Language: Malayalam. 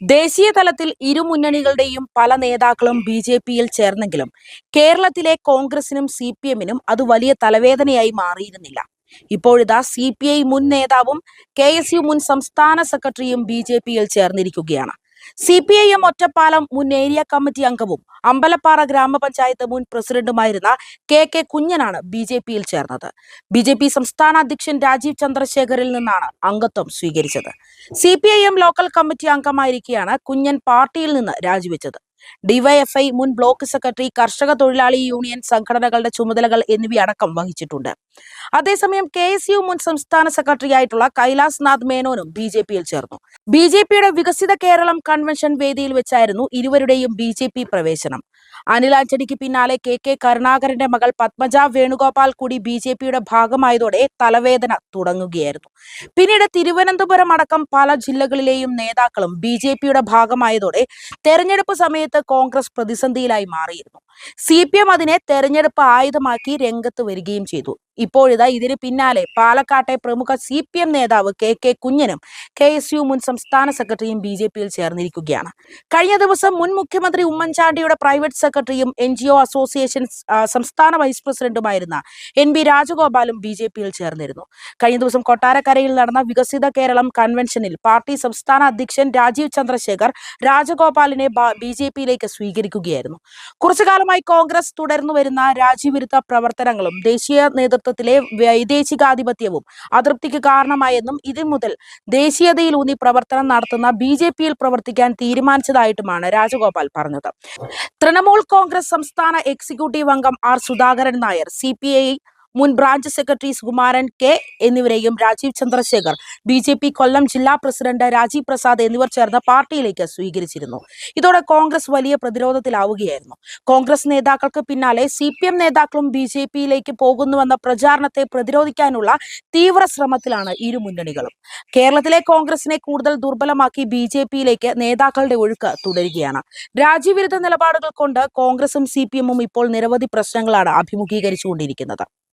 ദേശീയ തലത്തിൽ ഇരുമുന്നണികളുടെയും പല നേതാക്കളും ബി ജെ പിയിൽ ചേർന്നെങ്കിലും കേരളത്തിലെ കോൺഗ്രസിനും സി പി എമ്മിനും അത് വലിയ തലവേദനയായി മാറിയിരുന്നില്ല. ഇപ്പോഴിതാ സി പി ഐ മുൻ നേതാവും കെ എസ് യു മുൻ സംസ്ഥാന സെക്രട്ടറിയും ബി ജെ പിയിൽ ചേർന്നിരിക്കുകയാണ്. C P I M Ottapalam മുൻ ഏരിയ കമ്മിറ്റി അംഗവും അമ്പലപ്പാറ ഗ്രാമപഞ്ചായത്ത് മുൻ പ്രസിഡന്റുമായിരുന്ന കെ കെ കുഞ്ഞനാണ് ബി ജെ പിയിൽ ചേർന്നത്. ബി ജെ പി സംസ്ഥാന അധ്യക്ഷൻ രാജീവ് ചന്ദ്രശേഖറിൽ നിന്നാണ് അംഗത്വം സ്വീകരിച്ചത്. C P I M local committee അംഗമായിരിക്കെയാണ് Kunjan പാർട്ടിയിൽ നിന്ന് രാജിവെച്ചത്. ഡിവൈഎഫ്ഐ മുൻ ബ്ലോക്ക് സെക്രട്ടറി കർഷക തൊഴിലാളി യൂണിയൻ സംഘടനകളുടെ ചുമതലകൾ എന്നിവയടക്കം വഹിച്ചിട്ടുണ്ട്. അതേസമയം കെ എസ് യു മുൻ സംസ്ഥാന സെക്രട്ടറി ആയിട്ടുള്ള കൈലാസ് നാഥ് മേനോനും ബി ജെ പിയിൽ ചേർന്നു. ബി ജെ പിയുടെ വികസിത കേരളം കൺവെൻഷൻ വേദിയിൽ വെച്ചായിരുന്നു ഇരുവരുടെയും ബി ജെ പി പ്രവേശനം. ആന്റണിക്ക് പിന്നാലെ കെ കെ കരുണാകരന്റെ മകൾ പത്മജ വേണുഗോപാൽ കൂടി ബി ജെ പിയുടെ ഭാഗമായതോടെ തലവേദന തുടങ്ങുകയായിരുന്നു. പിന്നീട് തിരുവനന്തപുരം അടക്കം പല ജില്ലകളിലെയും നേതാക്കളും ബി ജെ പിയുടെ ഭാഗമായതോടെ തെരഞ്ഞെടുപ്പ് സമയത്ത് കോൺഗ്രസ് പ്രതിസന്ധിയിലായി മാറിയിരുന്നു. സി പി എം അതിനെ തെരഞ്ഞെടുപ്പ് ആയുധമാക്കി രംഗത്ത് വരികയും ചെയ്തു. ഇപ്പോഴിതാ ഇതിന് പിന്നാലെ പാലക്കാട്ടെ പ്രമുഖ സി പി എം നേതാവ് കെ കെ കുഞ്ഞനും കെ എസ് യു മുൻ സംസ്ഥാന സെക്രട്ടറിയും ബി ജെ പിയിൽ ചേർന്നിരിക്കുകയാണ്. കഴിഞ്ഞ ദിവസം മുൻ മുഖ്യമന്ത്രി ഉമ്മൻചാണ്ടിയുടെ പ്രൈവറ്റ് സെക്രട്ടറിയും എൻ ജി ഒ അസോസിയേഷൻ സംസ്ഥാന വൈസ് പ്രസിഡന്റുമായിരുന്ന എൻ ബി രാജഗോപാലും ബി ജെ പിയിൽ ചേർന്നിരുന്നു. കഴിഞ്ഞ ദിവസം കൊട്ടാരക്കരയിൽ നടന്ന വികസിത കേരളം കൺവെൻഷനിൽ പാർട്ടി സംസ്ഥാന അധ്യക്ഷൻ രാജീവ് ചന്ദ്രശേഖർ രാജഗോപാലിനെ ബി ജെ പിയിലേക്ക് സ്വീകരിക്കുകയായിരുന്നു. കുറച്ചു കാലമായി കോൺഗ്രസ് തുടർന്നു വരുന്ന രാജ്യവിരുദ്ധ പ്രവർത്തനങ്ങളും ദേശീയ നേതൃത്വത്തിലെ വൈദേശികാധിപത്യവും അതൃപ്തിക്ക് കാരണമായെന്നും ഇതിൽ മുതൽ ദേശീയതയിൽ ദേശീയതയിലൂന്നി പ്രവർത്തനം നടത്തുന്ന ബി ജെ പിയിൽ പ്രവർത്തിക്കാൻ തീരുമാനിച്ചതായിട്ടുമാണ് രാജഗോപാൽ പറഞ്ഞത്. തൃണമൂൽ കോൺഗ്രസ് സംസ്ഥാന എക്സിക്യൂട്ടീവ് അംഗം ആർ സുധാകരൻ നായർ സി മുൻ ബ്രാഞ്ച് സെക്രട്ടറി സുകുമാരൻ കെ എന്നിവരെയും Rajeev Chandrasekhar B J P Kollam ജില്ലാ പ്രസിഡന്റ് രാജീവ് പ്രസാദ് എന്നിവർ ചേർന്ന് പാർട്ടിയിലേക്ക് സ്വീകരിച്ചിരുന്നു. ഇതോടെ കോൺഗ്രസ് വലിയ പ്രതിരോധത്തിലാവുകയായിരുന്നു. കോൺഗ്രസ് നേതാക്കൾക്ക് പിന്നാലെ സി നേതാക്കളും ബി ജെ പിയിലേക്ക് പോകുന്നുവെന്ന പ്രചാരണത്തെ പ്രതിരോധിക്കാനുള്ള തീവ്ര ശ്രമത്തിലാണ് ഇരു മുന്നണികളും. കേരളത്തിലെ കോൺഗ്രസിനെ കൂടുതൽ ദുർബലമാക്കി ബി ജെ പിയിലേക്ക് നേതാക്കളുടെ ഒഴുക്ക് തുടരുകയാണ്. രാജ്യവിരുദ്ധ നിലപാടുകൾ കൊണ്ട് കോൺഗ്രസും സി ഇപ്പോൾ നിരവധി പ്രശ്നങ്ങളാണ് അഭിമുഖീകരിച്ചുകൊണ്ടിരിക്കുന്നത്.